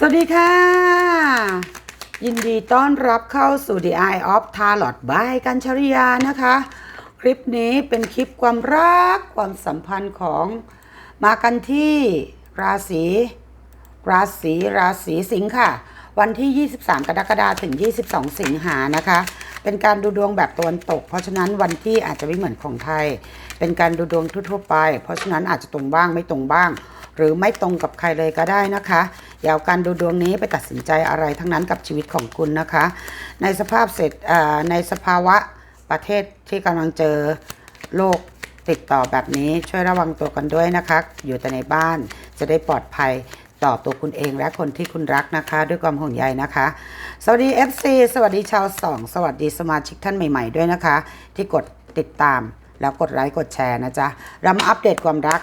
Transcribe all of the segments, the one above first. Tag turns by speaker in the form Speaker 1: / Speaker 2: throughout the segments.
Speaker 1: สวัสดีค่ะ ยินดีต้อนรับเข้าสู่ The Eye of Tarot by กัญชริยานะคะ คลิปนี้เป็นคลิปความรักความสัมพันธ์ของมากันที่ราศีราศีราศีสิงค์ค่ะ วันที่ 23 กรกฎาคมถึง 22 สิงหานะคะ เป็นการดูดวงแบบตะวันตก เพราะฉะนั้นวันที่อาจจะไม่เหมือนของไทย เป็นการดูดวงทั่วๆไป เพราะฉะนั้นอาจจะตรงบ้างไม่ตรงบ้าง หรือไม่ตรงกับใครเลยก็ได้นะคะอย่าเอาการดูดวงนี้ไปตัดสินใจอะไรทั้งนั้นกับชีวิตของคุณนะคะ ในสภาพเสร็จในสภาวะประเทศที่กำลังเจอโรคติดต่อแบบนี้ช่วยระวังตัวกันด้วยนะคะ อยู่แต่ในบ้านจะได้ปลอดภัยต่อตัวคุณเองและคนที่คุณรักนะคะ ด้วยความห่วงใยนะคะ สวัสดี FC สวัสดีชาวสองสวัสดีสมาชิกท่านใหม่ ๆ ด้วยนะคะ ที่กดติดตามแล้วกดไลค์กดแชร์นะจ๊ะเรามาอัปเดตความรัก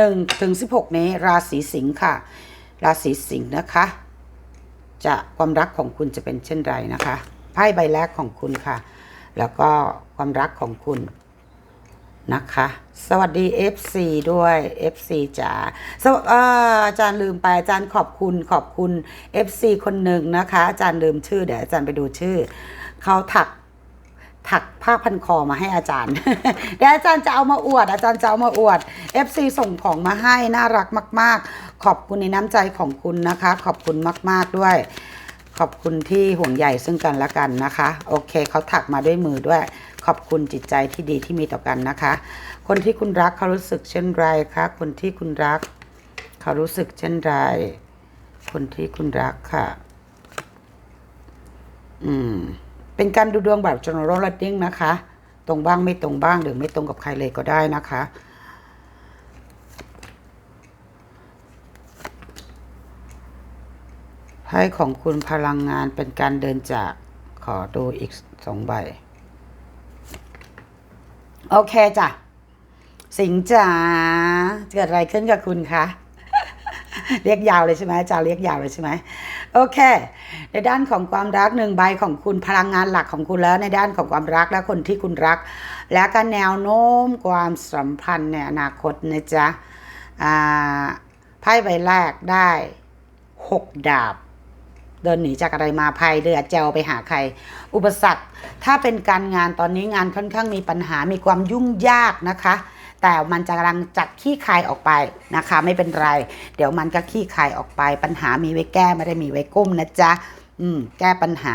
Speaker 1: 1ถึง16 นี้ราศีสิงค์ค่ะ ราศีสิงห์นะคะ จะความรักของคุณจะเป็นเช่นไรนะคะไพ่ใบแรกของคุณค่ะ แล้วก็ความรักของคุณนะคะ สวัสดี FC ด้วย FC จ๋าสวอาจารย์ลืมไปอาจารย์ขอบคุณขอบคุณ FC คนหนึ่งนะคะ อาจารย์ลืมชื่อเดี๋ยวอาจารย์ไปดูชื่อ เขาถัก ถักผ้าพันคอมาให้อาจารย์ เดี๋ยวอาจารย์จะเอามาอวด อาจารย์จะเอามาอวด FC ส่งของมาให้น่ารักมาก ๆ ขอบคุณในน้ำใจของคุณนะคะ ขอบคุณมาก ๆด้วย ขอบคุณที่ห่วงใยซึ่งกันและกันนะคะ โอเคเขาถักมาด้วยมือด้วย ขอบคุณจิตใจที่ดีที่มีต่อกันนะคะ คนที่คุณรักเขารู้สึกเช่นไรคะคนที่คุณรัก เขารู้สึกเช่นไร คนที่คุณรักค่ะ อืม เป็นการดูดวงแบบ general reading นะคะ ตรงบ้างไม่ตรงบ้างหรือไม่ตรงกับใครเลยก็ได้นะคะ ไพ่ของคุณพลังงานเป็นการเดินจากขอดูอีกสองใบ โอเคจ้ะ สิงจ๋าเกิดอะไรขึ้นกับคุณคะ เรียกยาวเลยใช่ไหมอาจาเรียกยาวเลยใช่ไหม โอเค ในด้านของความรักหนึ่งใบของคุณพลังงานหลักของคุณแล้ว ในด้านของความรักและคนที่คุณรัก และก็แนวโน้มความสัมพันธ์ในอนาคตนะจ๊ะอ่าไพ่ใบแรกได้หกดาบ เดินหนีจากอะไรมาภัยเดือดเจวไปหาใคร อุปสรรคถ้าเป็นการงานตอนนี้งานค่อนข้างมีปัญหามีความยุ่งยากนะคะ แต่มันจะกำลังจัดขี้คายออกไปนะคะ ไม่เป็นไร เดี๋ยวมันก็ขี้คายออกไป ปัญหามีไว้แก้ไม่ได้มีไว้ก้มนะจ๊ะอืมแก้ปัญหา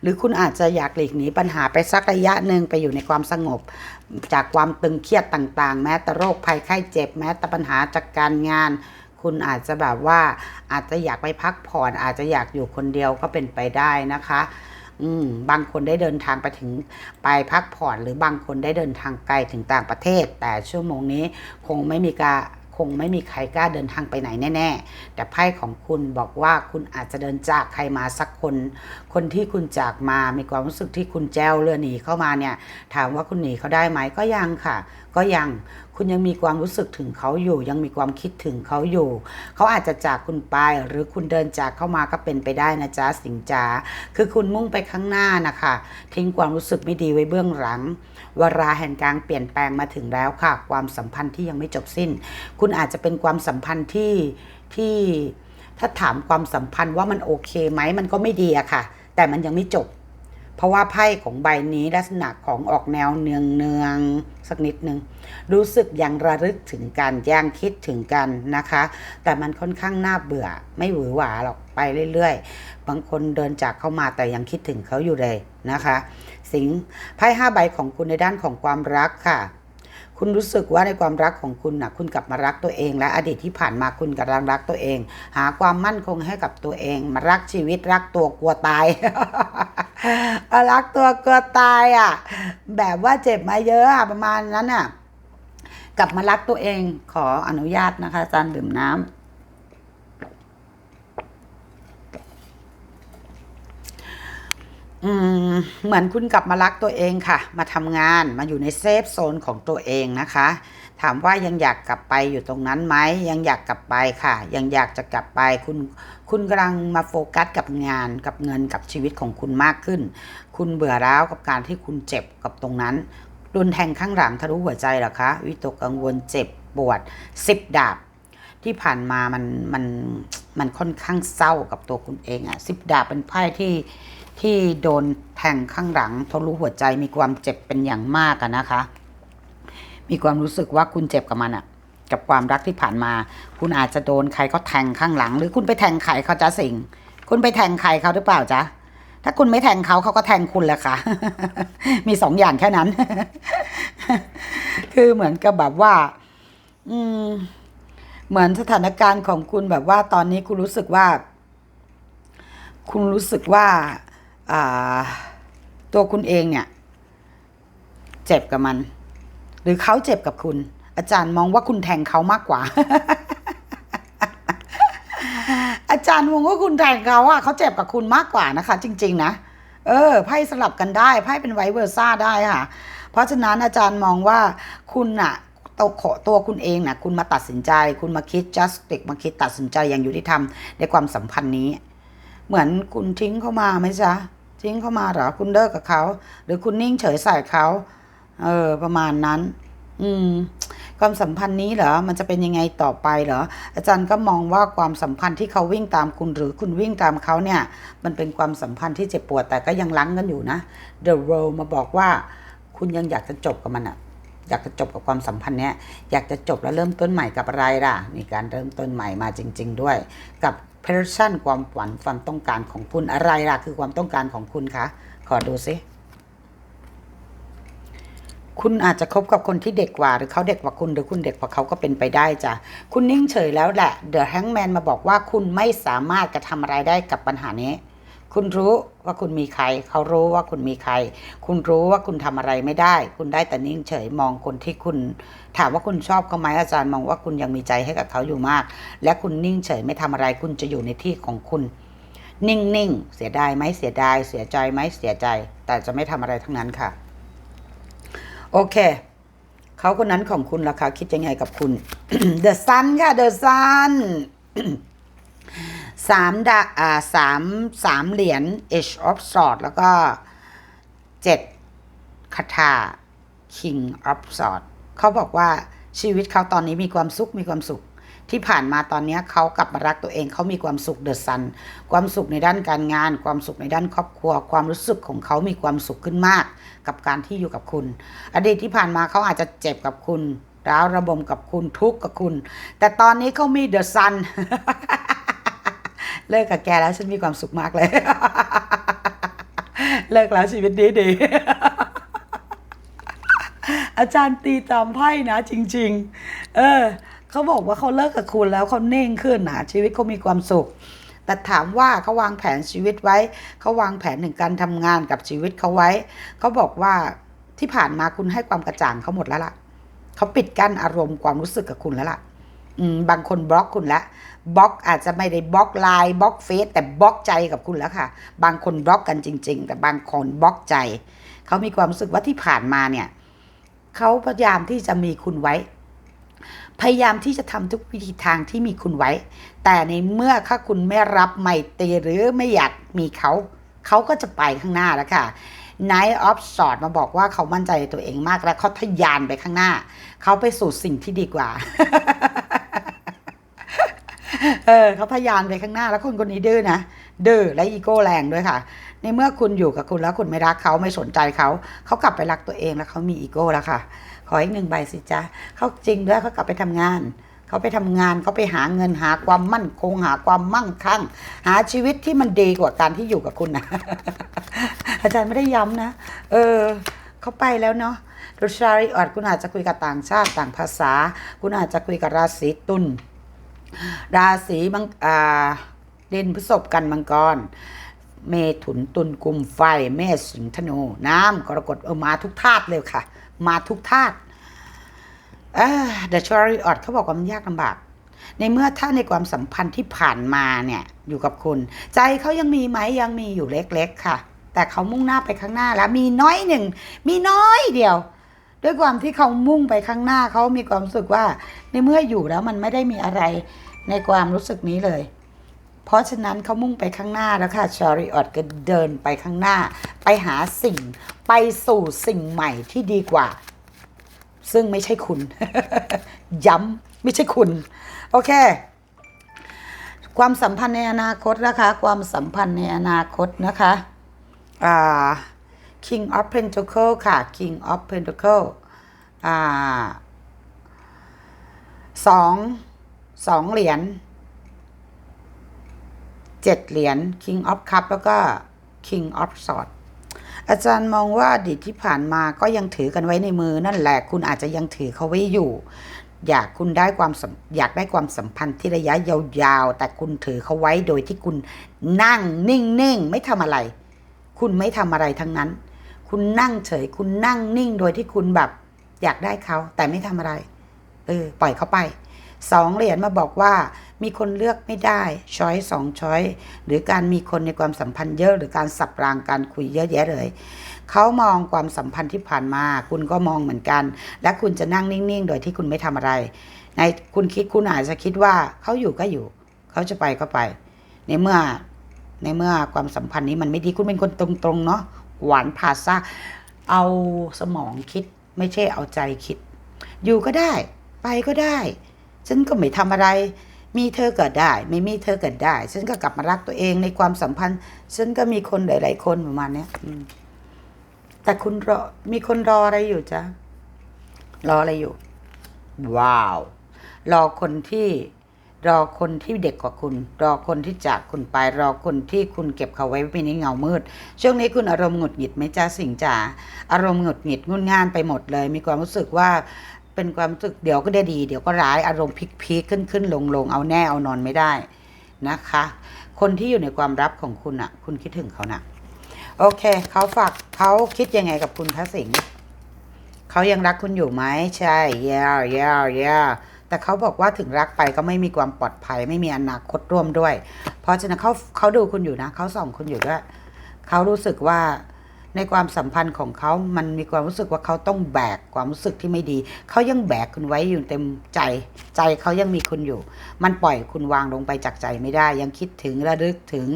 Speaker 1: หรือคุณอาจจะอยากหลีกหนีปัญหาไปสักระยะหนึ่งไปอยู่ในความสงบ จากความตึงเครียดต่างๆ แม้แต่โรคภัยไข้เจ็บ แม้แต่ปัญหาจากการงาน คุณอาจจะแบบว่าอาจจะอยากไปพักผ่อน อาจจะอยากอยู่คนเดียวก็เป็นไปได้นะคะ อืมบางคนได้เดินทางไปถึงไปพักผ่อนหรือบางคนได้เดินทางไกลถึงต่างประเทศ แต่ชั่วโมงนี้คงไม่มีการคงไม่มีใครกล้าเดินทางไปไหนแน่ ๆ แต่ไพ่ของคุณบอกว่าคุณอาจจะเดินจากใครมาสักคน คนที่คุณจากมา มีความรู้สึกที่คุณแจ้วเรือหนีเข้ามาเนี่ย ถามว่าคุณหนีเขาได้ไหมก็ยังค่ะ ก็ยังคุณยังมีความรู้สึกถึงเขาอยู่ ยังมีความคิดถึงเขาอยู่ เขาอาจจะจากคุณไป หรือคุณเดินจากเข้ามาก็เป็นไปได้นะจ๊ะสิงจ๋าคือคุณมุ่งไปข้างหน้านะคะ ทิ้งความรู้สึกไม่ดีไว้เบื้องหลังเวลาแห่งการเปลี่ยนแปลงมาถึงแล้วค่ะ ความสัมพันธ์ที่ยังไม่จบสิ้น คุณอาจจะเป็นความสัมพันธ์ที่ที่ถ้าถามความสัมพันธ์ว่ามันโอเคไหมมันก็ไม่ดีอะค่ะ แต่มันยังไม่จบ เพราะว่าไพ่ของใบนี้ลักษณะของออกแนวเนืองเนืองสักนิดนึง รู้สึกยังระลึกถึงกันยังคิดถึงกันนะคะ แต่มันค่อนข้างน่าเบื่อ ไม่หวือหวาหรอกไปเรื่อยๆ บางคนเดินจากเข้ามาแต่ยังคิดถึงเขาอยู่เลยนะคะ สิงไพ่ห้าใบของคุณในด้านของความรักค่ะ คุณรู้สึกว่าในความรักของคุณนะคุณกลับมารักตัวเอง และอดีตที่ผ่านมาคุณกำลังรักตัวเอง หาความมั่นคงให้กับตัวเอง มารักชีวิตรักตัวกลัวตายรักตัวกลัวตายอะ แบบว่าเจ็บมาเยอะอะประมาณนั้นอะ กลับมารักตัวเองขออนุญาตนะคะอาจารย์ดื่มน้ำอืม เหมือนคุณกลับมารักตัวเองค่ะ มาทำงานมาอยู่ในเซฟโซนของตัวเองนะคะ ถามว่ายังอยากกลับไปอยู่ตรงนั้นไหมยังอยากกลับไปค่ะ ยังอยากจะกลับไปคุณคุณกำลังมาโฟกัสกับงานกับเงินกับชีวิตของคุณมากขึ้น คุณเบื่อร้าวกับการที่คุณเจ็บกับตรงนั้นรุนแทงข้างหลังทะลุหัวใจหรอคะวิตกกังวลเจ็บปวดสิบดาบที่ผ่านมามันมันมันค่อนข้างเศร้ากับตัวคุณเองอะสิบดาบเป็นไพ่ที่ ที่โดนแทงข้างหลังทะลุหัวใจมีความเจ็บเป็นอย่างมากนะคะ มีความรู้สึกว่าคุณเจ็บกับมันอะกับความรักที่ผ่านมา คุณอาจจะโดนใครเขาแทงข้างหลัง หรือคุณไปแทงใครเขาจะสิงคุณไปแทงใครเขาหรือเปล่าจ๊ะถ้าคุณไม่แทงเขาเขาก็แทงคุณแหละค่ะ มีสองอย่างแค่นั้น คือเหมือนกับแบบว่า อืม เหมือนสถานการณ์ของคุณแบบว่า ตอนนี้คุณรู้สึกว่า คุณรู้สึกว่า ตัวคุณเองเนี่ยเจ็บกับมัน หรือเขาเจ็บกับคุณ อาจารย์มองว่าคุณแทงเขามากกว่า อาจารย์มองว่าคุณแทงเขาอะเขาเจ็บกับคุณมากกว่านะคะ จริง ๆ นะเออไพ่สลับกันได้ไพ่เป็นไวเวอร์ซ่าได้ค่ะ เพราะฉะนั้นอาจารย์มองว่าคุณอะตัวขอตัวคุณเองนะคุณมาตัดสินใจ คุณมาคิด justice มาคิดตัดสินใจอย่างยุติธรรมในความสัมพันธ์นี้ เหมือนคุณทิ้งเขามาไหมจ๊ะ ทิ้งเขามาเหรอคุณเลิกกับเขา หรือคุณนิ่งเฉยใส่เขา เออ ประมาณนั้น อืม ความสัมพันธ์นี้เหรอ มันจะเป็นยังไงต่อไปเหรอ อาจารย์ก็มองว่าความสัมพันธ์ที่เขาวิ่งตามคุณหรือคุณวิ่งตามเขาเนี่ย มันเป็นความสัมพันธ์ที่เจ็บปวดแต่ก็ยังลังกันอยู่นะ The World มาบอกว่า คุณยังอยากจะจบกับมันอะอยากจะจบกับความสัมพันธ์เนี้ยอยากจะจบแล้วเริ่มต้นใหม่กับอะไรล่ะ มีการเริ่มต้นใหม่มาจริง ๆ ด้วย กับ passion ความฝันความต้องการของคุณอะไรล่ะคือความต้องการของคุณคะขอดูซิคุณอาจจะคบกับคนที่เด็กกว่า หรือเขาเด็กกว่าคุณหรือคุณเด็กกว่าเขาก็เป็นไปได้จ้ะคุณนิ่งเฉยแล้วแหละเดอะแฮงแมนมาบอกว่าคุณไม่สามารถกระทำอะไรได้กับปัญหานี้ คุณรู้ ว่าคุณมีใคร เขารู้ว่าคุณมีใคร คุณรู้ว่าคุณทำอะไรไม่ได้ คุณได้แต่นิ่งเฉยมองคนที่คุณ ถามว่าคุณชอบเขาไหมอาจารย์มองว่าคุณยังมีใจให้กับเขาอยู่มาก และคุณนิ่งเฉยไม่ทำอะไร คุณจะอยู่ในที่ของคุณ นิ่งๆเสียดายไหมเสียดาย เสียใจไหมเสียใจ แต่จะไม่ทำอะไรทั้งนั้นค่ะ โอเคเขาคนนั้นของคุณล่ะคะคิดยังไงกับคุณ The Sun ค่ะ The Sun สามดาอ่าสามสามเหรียญ Age of Sword แล้วก็เจ็ดคาถา King of Sword เขาบอกว่าชีวิตเขาตอนนี้มีความสุขมีความสุข ที่ผ่านมาตอนนี้เขากลับมารักตัวเองเขามีความสุขเดอะซันความสุขในด้านการงาน ความสุขในด้านครอบครัว ความรู้สึกของเขามีความสุขขึ้นมาก กับการที่อยู่กับคุณ อดีตที่ผ่านมาเขาอาจจะเจ็บกับคุณร้าวระบมกับคุณทุกข์กับคุณ แต่ตอนนี้เขามีเดอะซัน เลิกกับแกแล้วฉันมีความสุขมากเลย เลิกแล้วชีวิตดีดีๆอาจารย์ตีตามไพ่นะจริง ๆ เออเขาบอกว่าเขาเลิกกับคุณแล้วเขาเน่งขึ้นนะชีวิตเขามีความสุข แต่ถามว่าเขาวางแผนชีวิตไว้เขาวางแผนถึงการทำงานกับชีวิตเขาไว้เขาบอกว่าที่ผ่านมาคุณให้ความกระจ่างเขาหมดแล้วล่ะเขาปิดกั้นอารมณ์ความรู้สึกกับคุณแล้วล่ะ บางคนบล็อกคุณล้วบล็อกอาจจะไม่ได้บล็อกไลน์บล็อกเฟซแต่บล็อกใจกับคุณแล้วค่ะ บางคนบล็อกกันจริง ๆ แต่บางคนบล็อกใจ เขามีความรู้สึกว่าที่ผ่านมาเนี่ยเขาพยายามที่จะมีคุณไว้ พยายามที่จะทำทุกวิธีทางที่มีคุณไว้ แต่ในเมื่อถ้าคุณไม่รับไม่ตีหรือไม่อยากมีเขา เขาก็จะไปข้างหน้าแล้วค่ะ Night of Swords มาบอกว่าเขามั่นใจในตัวเองมากและเขาทะยานไปข้างหน้า เขาไปสู่สิ่งที่ดีกว่า เออเขาทะยานไปข้างหน้าแล้วคนคนนี้ดื้อนะดื้อและอีโก้แรงด้วยค่ะ ในเมื่อคุณอยู่กับคุณแล้วคุณไม่รักเขาไม่สนใจเขาเขากลับไปรักตัวเองแล้วเขามีอีโก้แล้วค่ะ ขออีกหนึ่งใบสิจ๊ะเขาจริงด้วยเขากลับไปทำงานเขาไปทำงานเขาไปหาเงินหาความมั่นคงหาความมั่งคั่ง หาชีวิตที่มันดีกว่าการที่อยู่กับคุณนะอาจารย์ไม่ได้ย้ำนะ เออเขาไปแล้วเนาะดชาริออดคุณอาจจะคุยกับต่างชาติต่างภาษา คุณอาจจะคุยกับราศีตุล ราศีมังอ่าเด่นพฤษภกันมังกร เมถุนตุลกุมไฟเมษสิงห์ธนู น้ำกรกฎเออมาทุกธาตุเลยค่ะ มาทุกธาตุเดอะชอริออดเขาบอกว่ามันยากลำบากในเมื่อถ้าในความสัมพันธ์ที่ผ่านมาเนี่ยอยู่กับคุณ ใจเขายังมีไหมยังมีอยู่เล็กๆค่ะ แต่เขามุ่งหน้าไปข้างหน้าแล้วมีน้อยหนึ่งมีน้อยเดียว ด้วยความที่เขามุ่งไปข้างหน้าเขามีความรู้สึกว่า ในเมื่ออยู่แล้วมันไม่ได้มีอะไร ในความรู้สึกนี้เลย เพราะฉะนั้นเขามุ่งไปข้างหน้าแล้วค่ะชาริออตก็เดินไปข้างหน้า ไปหาสิ่ง ไปสู่สิ่งใหม่ที่ดีกว่า ซึ่งไม่ใช่คุณ ย้ำไม่ใช่คุณ โอเค ความสัมพันธ์ในอนาคตนะคะ ความสัมพันธ์ในอนาคตนะคะอ่า King of Pentacle ค่ะ King of Pentacle อ่าสอง สองเหรียญเจ็ดเหรียญ King of Cup แล้วก็ King of Swords อาจารย์มองว่าอดีตที่ผ่านมาก็ยังถือกันไว้ในมือนั่นแหละ คุณอาจจะยังถือเขาไว้อยู่ อยากคุณได้ความสัมอยากได้ความสัมพันธ์ที่ระยะยาวๆ แต่คุณถือเขาไว้โดยที่คุณนั่งนิ่งๆ ไม่ทำอะไร คุณไม่ทำอะไรทั้งนั้น คุณนั่งเฉย คุณนั่งนิ่งโดยที่คุณแบบ อยากได้เขาแต่ไม่ทำอะไร เออ ปล่อยเขาไป สองเหรียญมาบอกว่า มีคนเลือกไม่ได้ช้อยสองช้อยหรือการมีคนในความสัมพันธ์เยอะ หรือการสับรางการคุยเยอะแยะเลยเขามองความสัมพันธ์ที่ผ่านมา คุณก็มองเหมือนกัน และคุณจะนั่งนิ่งๆ โดยที่คุณไม่ทำอะไร ในคุณคิดคุณอาจจะคิดว่าเขาอยู่ก็อยู่เขาจะไปก็ไป ในเมื่อในเมื่อความสัมพันธ์นี้มันไม่ดีคุณเป็นคนตรงๆเนาะหวานผ่าซ่าเอาสมองคิดไม่ใช่เอาใจคิด อยู่ก็ได้ ไปก็ได้ ฉันก็ไม่ทำอะไร มีเธอเกิดได้ ไม่มีเธอเกิดได้ ฉันก็กลับมารักตัวเองในความสัมพันธ์ ฉันก็มีคนหลาย ๆ คนประมาณนี้แต่คุณรอมีคนรออะไรอยู่จ๊ะรออะไรอยู่ ว้าว รอคนที่รอคนที่เด็กกว่าคุณ รอคนที่จากคุณไป รอคนที่คุณเก็บเขาไว้ในเงามืด ช่วงนี้คุณอารมณ์หงุดหงิดไหมจ้าสิงจ๋าอารมณ์หงุดหงิดงุนง่านไปหมดเลย มีความรู้สึกว่า เป็นความรู้สึกเดี๋ยวก็ได้ดี เดี๋ยวก็ร้ายอารมณ์พลิกพีขึ้นขึ้นลงลงเอาแน่เอานอนไม่ได้นะคะ คนที่อยู่ในความรับของคุณอะ คุณคิดถึงเขานะโอเค เขาฝากเขาคิดยังไงกับคุณคะสิงห์เขายังรักคุณอยู่ไหมใช่เย่เย่เย่แต่เขาบอกว่าถึงรักไปก็ไม่มีความปลอดภัย ไม่มีอนาคตร่วมด้วย เพราะฉะนั้นเขาเขาดูคุณอยู่นะเขาส่องคุณอยู่ด้วยเขารู้สึกว่า ในความสัมพันธ์ของเขา มันมีความรู้สึกว่าเขาต้องแบกความรู้สึกที่ไม่ดี เขายังแบกคุณไว้อยู่เต็มใจ ใจเขายังมีคุณอยู่ มันปล่อยคุณวางลงไปจากใจไม่ได้ ยังคิดถึงระลึกถึง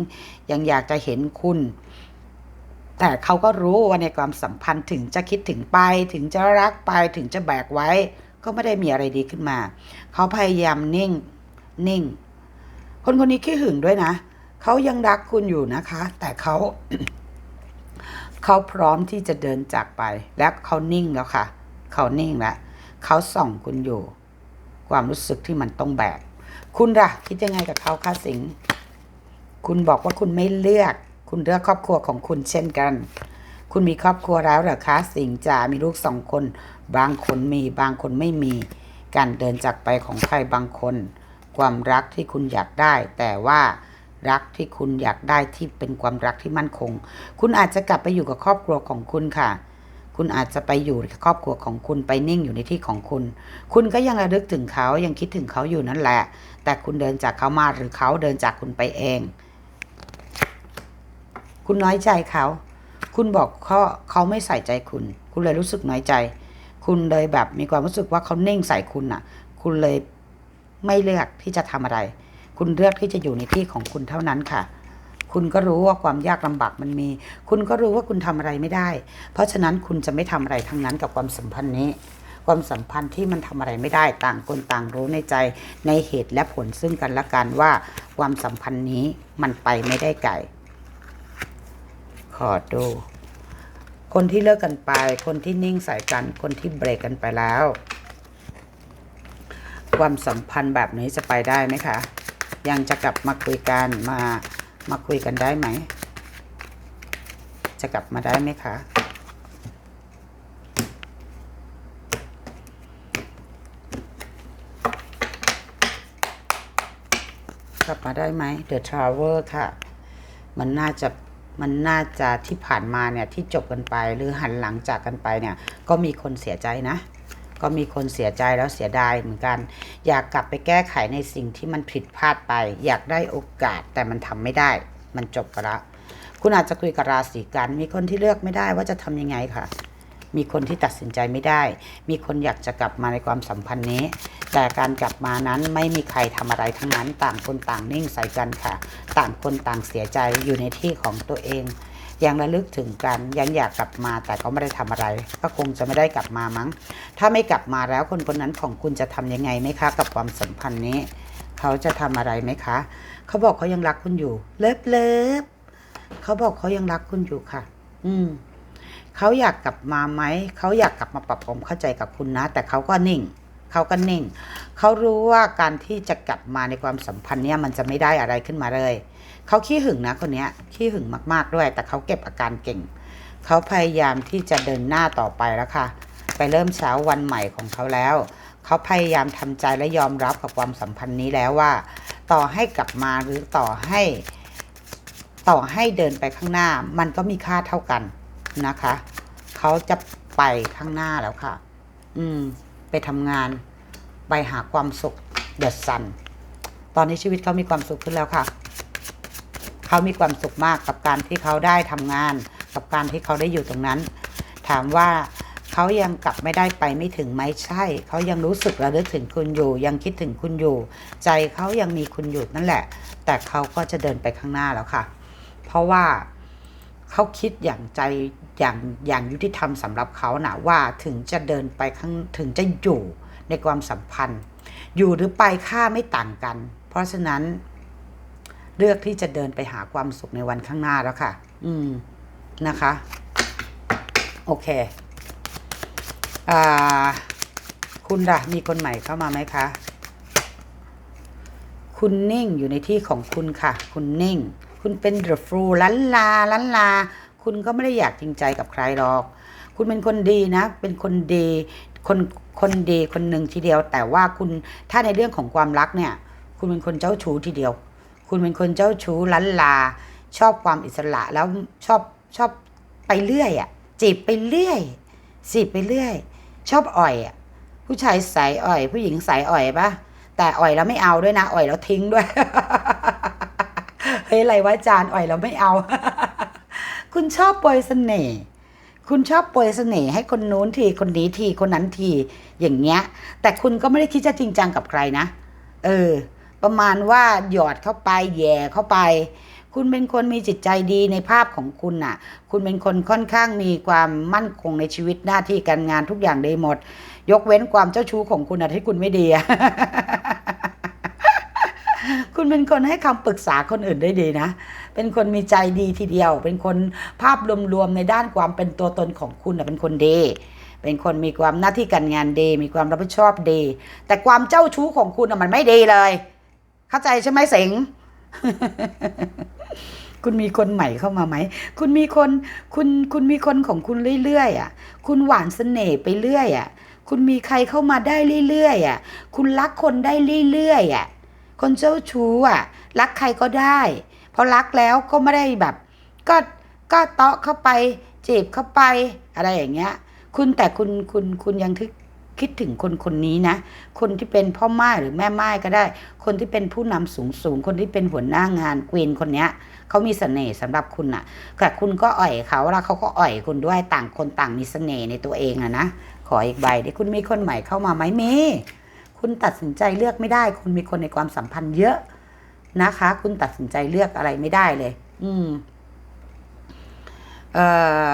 Speaker 1: ยังอยากจะเห็นคุณ แต่เขาก็รู้ว่าในความสัมพันธ์ถึงจะคิดถึงไป ถึงจะรักไป ถึงจะแบกไว้ ก็ไม่ได้มีอะไรดีขึ้นมา เขาพยายามนิ่ง นิ่ง คนคนนี้ขี้หึงด้วยนะ เขายังรักคุณอยู่นะคะ แต่เขา เขาพร้อมที่จะเดินจากไป และเขานิ่งแล้วค่ะ เขานิ่งแล้วเขาส่องคุณอยู่ ความรู้สึกที่มันต้องแบก คุณล่ะ คิดยังไงกับเขาคะสิง คุณบอกว่าคุณไม่เลือก คุณเลือกครอบครัวของคุณเช่นกัน คุณมีครอบครัวแล้วเหรอคะสิงจ๋ามีลูกสองคน บางคนมีบางคนไม่มี การเดินจากไปของใครบางคน ความรักที่คุณอยากได้ แต่ว่า รักที่คุณอยากได้ที่เป็นความรักที่มั่นคง คุณอาจจะกลับไปอยู่กับครอบครัวของคุณค่ะ คุณอาจจะไปอยู่กับครอบครัวของคุณไปนิ่งอยู่ในที่ของคุณ คุณก็ยังระลึกถึงเขายังคิดถึงเขาอยู่นั่นแหละ แต่คุณเดินจากเขามาหรือเขาเดินจากคุณไปเอง คุณน้อยใจเขา คุณบอกเขาเขาไม่ใส่ใจคุณ คุณเลยรู้สึกน้อยใจ คุณเลยแบบมีความรู้สึกว่าเขาเน่งใส่คุณน่ะ คุณเลยไม่เลือกที่จะทำอะไร คุณเลือกที่จะอยู่ในที่ของคุณเท่านั้นค่ะ คุณก็รู้ว่าความยากลำบากมันมี คุณก็รู้ว่าคุณทำอะไรไม่ได้ เพราะฉะนั้นคุณจะไม่ทำอะไรทั้งนั้นกับความสัมพันธ์นี้ ความสัมพันธ์ที่มันทำอะไรไม่ได้ต่างคนต่างรู้ในใจในเหตุและผลซึ่งกันและกันว่า ความสัมพันธ์นี้มันไปไม่ได้ไกลขอดูคนที่เลิกกันไป คนที่นิ่งใส่กัน คนที่เบรกกันไปแล้ว ความสัมพันธ์แบบนี้จะไปได้ไหมคะ ยังจะกลับมาคุยกันมามาคุยกันได้ไหม จะกลับมาได้ไหมคะ กลับมาได้ไหม The Traveler ค่ะ มันน่าจะมันน่าจะที่ผ่านมาเนี่ยที่จบกันไปหรือหันหลังจากกันไปเนี่ย ก็มีคนเสียใจนะ ก็มีคนเสียใจแล้วเสียดายเหมือนกัน อยากกลับไปแก้ไขในสิ่งที่มันผิดพลาดไป อยากได้โอกาสแต่มันทำไม่ได้ มันจบไปล้วคุณอาจจะคุยกับราศีกัน มีคนที่เลือกไม่ได้ว่าจะทำยังไงค่ะ มีคนที่ตัดสินใจไม่ได้ มีคนอยากจะกลับมาในความสัมพันธ์นี้ แต่การกลับมานั้นไม่มีใครทำอะไรทั้งนั้น ต่างคนต่างนิ่งใส่กันค่ะ ต่างคนต่างเสียใจอยู่ในที่ของตัวเอง ยังระลึกถึงกันยังอยากกลับมาแต่ก็ไม่ได้ทำอะไร ก็คงจะไม่ได้กลับมามั้ง ถ้าไม่กลับมาแล้วคนคนนั้นของคุณจะทำยังไงไหมคะ กับความสัมพันธ์นี้ เขาจะทำอะไรไหมคะ เขาบอกเขายังรักคุณอยู่ เลิฟเลิฟเขาบอกเขายังรักคุณอยู่ค่ะ อืมเขาอยากกลับมาไหม เขาอยากกลับมาปรับความเข้าใจกับคุณนะ แต่เขาก็นิ่ง เขาก็นิ่ง เขารู้ว่าการที่จะกลับมาในความสัมพันธ์เนี่ยมันจะไม่ได้อะไรขึ้นมาเลย เขาขี้หึงนะคนนี้ขี้หึงมากๆด้วย แต่เขาเก็บอาการเก่ง เขาพยายามที่จะเดินหน้าต่อไปแล้วค่ะ ไปเริ่มเช้าวันใหม่ของเขาแล้ว เขาพยายามทำใจและยอมรับกับความสัมพันธ์นี้แล้วว่า ต่อให้กลับมาหรือต่อให้ ต่อให้เดินไปข้างหน้า มันก็มีค่าเท่ากันนะคะ เขาจะไปข้างหน้าแล้วค่ะ อืม ไปทำงาน ไปหาความสุขเดอะซันตอนนี้ชีวิตเขามีความสุขขึ้นแล้วค่ะ เขามีความสุขมากกับการที่เขาได้ทำงาน กับการที่เขาได้อยู่ตรงนั้น ถามว่าเขายังกลับไม่ได้ไปไม่ถึงไหมใช่ เขายังรู้สึกระลึกถึงคุณอยู่ ยังคิดถึงคุณอยู่ ใจเขายังมีคุณอยู่นั่นแหละ แต่เขาก็จะเดินไปข้างหน้าแล้วค่ะ เพราะว่า เขาคิดอย่างใจอย่างอย่างยุติธรรมสำหรับเขานะว่าถึงจะเดินไปข้างถึงจะอยู่ในความสัมพันธ์ อยู่หรือไปค่าไม่ต่างกัน เพราะฉะนั้น เลือกที่จะเดินไปหาความสุขในวันข้างหน้าแล้วค่ะ อืมนะคะ โอเคอ่าคุณละมีคนใหม่เข้ามาไหมคะ คุณนิ่งอยู่ในที่ของคุณค่ะ คุณนิ่ง คุณเป็นเดอะฟรูลันลาลันลา คุณก็ไม่ได้อยากจริงใจกับใครหรอก คุณเป็นคนดีนะ เป็นคนดีคนคนดีคนหนึ่งทีเดียว แต่ว่าคุณถ้าในเรื่องของความรักเนี่ย คุณเป็นคนเจ้าชู้ทีเดียว คุณเป็นคนเจ้าชู้ลันลา ชอบความอิสระแล้วชอบชอบไปเรื่อยอะ่ะจีบไปเรื่อยจีบไปเรื่อย ชอบอ่อยอะ่ะผู้ชายสายอ่อย ผู้หญิงสายอ่อยปะแต่อ่อยแล้วไม่เอาด้วยนะ อ่อยแล้วทิ้งด้วย ฮ้ยอะไรวะจารย์อ่อยแล้วไม่เอา คุณชอบโปรยเสน่ห์คุณชอบโปรยเสน่ห์ให้คนนู้นทีคนนี้ทีคนนั้นทีอย่างเงี้ย แต่คุณก็ไม่ได้คิดจะจริงจังกับใครนะ เออ ประมาณว่าหยอดเข้าไปแย่เข้าไป คุณเป็นคนมีจิตใจดีในภาพของคุณน่ะ คุณเป็นคนค่อนข้างมีความมั่นคงในชีวิตหน้าที่การงานทุกอย่างดีหมด ยกเว้นความเจ้าชู้ของคุณนะที่คุณไม่ดี คุณเป็นคนให้คำปรึกษาคนอื่นได้ดีนะ เป็นคนมีใจดีทีเดียว เป็นคนภาพรวมๆในด้านความเป็นตัวตนของคุณน่ะเป็นคนดีเป็นคนมีความหน้าที่การงานดี มีความรับผิดชอบดี แต่ความเจ้าชู้ของคุณน่ะมันไม่ดีเลย เข้าใจใช่ไหมเสงคุณมีคนใหม่เข้ามาไหม คุณมีคน คุณ คุณมีคนของคุณเรื่อยๆอะ คุณหวานเสน่ห์ไปเรื่อยอะ คุณมีใครเข้ามาได้เรื่อยๆอะ คุณรักคนได้เรื่อยๆอะ คนเจ้าชู้อะ รักใครก็ได้พอรักแล้วก็ไม่ได้แบบ ก็ก็เตาะเข้าไปจีบเข้าไปอะไรอย่างเงี้ย คุณแต่คุณคุณคุณยังทึกคิดถึงคนคนนี้นะ คนที่เป็นพ่อไม้หรือแม่ไม้ก็ได้ คนที่เป็นผู้นำสูงสูง คนที่เป็นหัวหน้างานควีนคนเนี้ยเขามีเสน่ห์สำหรับคุณน่ะ แต่คุณก็อ่อยเขาแล้วเขาก็อ่อยคุณด้วยต่างคนต่างมีเสน่ห์ในตัวเองอะนะ ขออีกใบดิคุณมีคนใหม่เข้ามาไหมมี คุณตัดสินใจเลือกไม่ได้ คุณมีคนในความสัมพันธ์เยอะนะคะ คุณตัดสินใจเลือกอะไรไม่ได้เลย อืมเอ่อ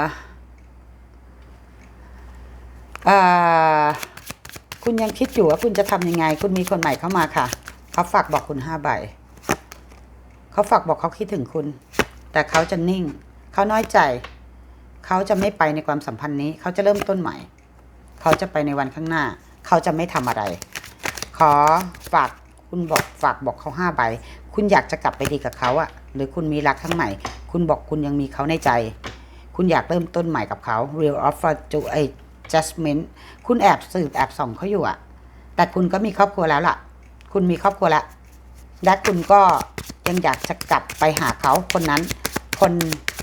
Speaker 1: เอ่อคุณยังคิดอยู่ว่าคุณจะทำยังไง คุณมีคนใหม่เข้ามาค่ะ เขาฝากบอกคุณห้าใบ เขาฝากบอกเขาคิดถึงคุณ แต่เขาจะนิ่ง เขาน้อยใจ เขาจะไม่ไปในความสัมพันธ์นี้ เขาจะเริ่มต้นใหม่ เขาจะไปในวันข้างหน้า เขาจะไม่ทำอะไร ขอฝากคุณบอกฝากบอกเขาห้าใบ คุณอยากจะกลับไปดีกับเขาอะหรือคุณมีรักครั้งใหม่ คุณบอกคุณยังมีเขาในใจ คุณอยากเริ่มต้นใหม่กับเขา real offer to a judgment คุณแอบสืบแอบส่องเขาอยู่อะแต่คุณก็มีครอบครัวแล้วล่ะ คุณมีครอบครัวแล้ว และคุณก็ยังอยากจะกลับไปหาเขาคนนั้น คน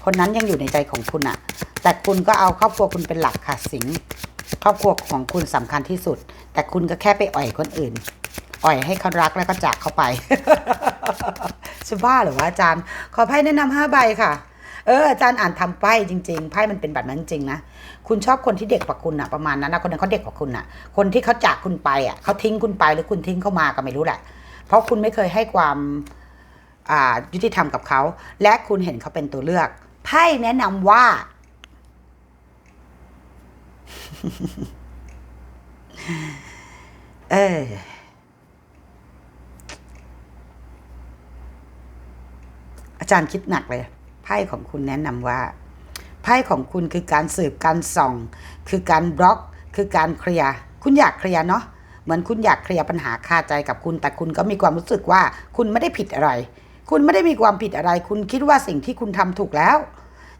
Speaker 1: คนนั้นยังอยู่ในใจของคุณอะแต่คุณก็เอาครอบครัวคุณเป็นหลักค่ะสิง ครอบครัวของคุณสำคัญที่สุด แต่คุณก็แค่ไปอ่อยคนอื่น อ่อยให้เขารักแล้วก็จากเขาไปจะบ้าหรือว่าอาจารย์ ขอไพ่แนะนำห้าใบค่ะ เอออาจารย์อ่านทำไพ่จริง ๆไพ่มันเป็นแบบนั้นจริงนะคุณชอบคนที่เด็กกว่าคุณอะประมาณนั้นนะคนนั้นเขาเด็กกว่าคุณอะคนที่เขาจากคุณไปอะเขาทิ้งคุณไปหรือคุณทิ้งเขามาก็ไม่รู้แหละ เพราะคุณไม่เคยให้ความอ่ายุติธรรมกับเขา และคุณเห็นเขาเป็นตัวเลือกไพ่แนะนำว่า เอออาจารย์คิดหนักเลย ไพ่ของคุณแนะนำว่า ไพ่ของคุณคือการสืบการส่อง คือการบล็อก คือการเคลียร์คุณอยากเคลียร์เนาะเหมือนคุณอยากเคลียร์ปัญหาคาใจกับคุณ แต่คุณก็มีความรู้สึกว่า คุณไม่ได้ผิดอะไร คุณไม่ได้มีความผิดอะไร คุณคิดว่าสิ่งที่คุณทำถูกแล้ว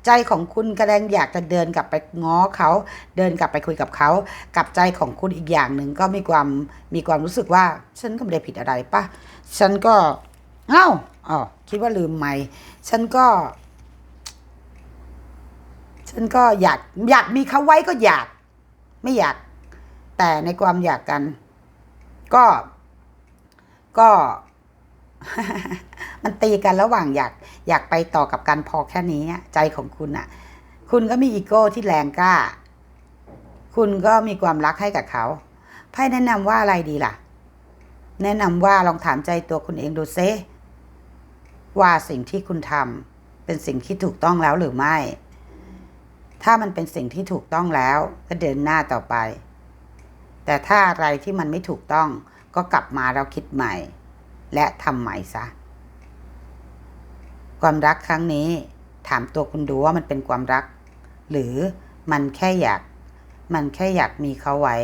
Speaker 1: ใจของคุณกำลังอยากจะเดินกลับไปง้อเขาเดินกลับไปคุยกับเขากับใจของคุณอีกอย่างหนึ่งก็มีความมีความรู้สึกว่า ฉันก็ไม่ได้ผิดอะไรปะฉันก็เอ้าอ๋อคิดว่าลืมไหมฉันก็ฉันก็อยากอยากมีเขาไว้ก็อยาก ไม่อยาก แต่ในความอยากกัน ก็ก็ มันตีกันระหว่างอยากอยากไปต่อกับการพอแค่นี้ใจของคุณอะคุณก็มีอีโก้ที่แรงกล้า คุณก็มีความรักให้กับเขาไพ่แนะนำว่าอะไรดีล่ะ แนะนำว่าลองถามใจตัวคุณเองดูเซว่าสิ่งที่คุณทำเป็นสิ่งที่ถูกต้องแล้วหรือไม่ ถ้ามันเป็นสิ่งที่ถูกต้องแล้วก็เดินหน้าต่อไป แต่ถ้าอะไรที่มันไม่ถูกต้องก็กลับมาแล้วคิดใหม่ และทำใหม่ซะ ความรักครั้งนี้ ถามตัวคุณดูว่ามันเป็นความรัก หรือมันแค่อยาก มันแค่อยากมีเขาไว้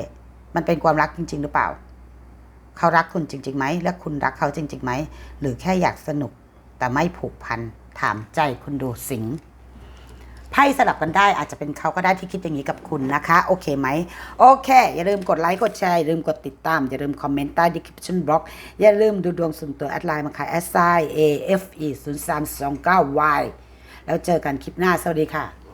Speaker 1: มันเป็นความรักจริง ๆ หรือเปล่า เขารักคุณจริงๆไหมและคุณรักเขาจริงๆไหมหรือแค่อยากสนุกแต่ไม่ผูกพันถามใจคุณดูสิง ไพ่สลับกันได้อาจจะเป็นเขาก็ได้ที่คิดอย่างนี้กับคุณนะคะ โอเคไหมโอเค อย่าลืมกดไลค์กดแชร์อย่าลืมกดติดตาม อย่าลืมคอมเมนต์ใต้ description box อย่าลืมดูดวงส่วนตัวแอดไลน์มาค่ะ s i a f e 0 3 2 9 y แล้วเจอกันคลิปหน้าสวัสดีค่ะ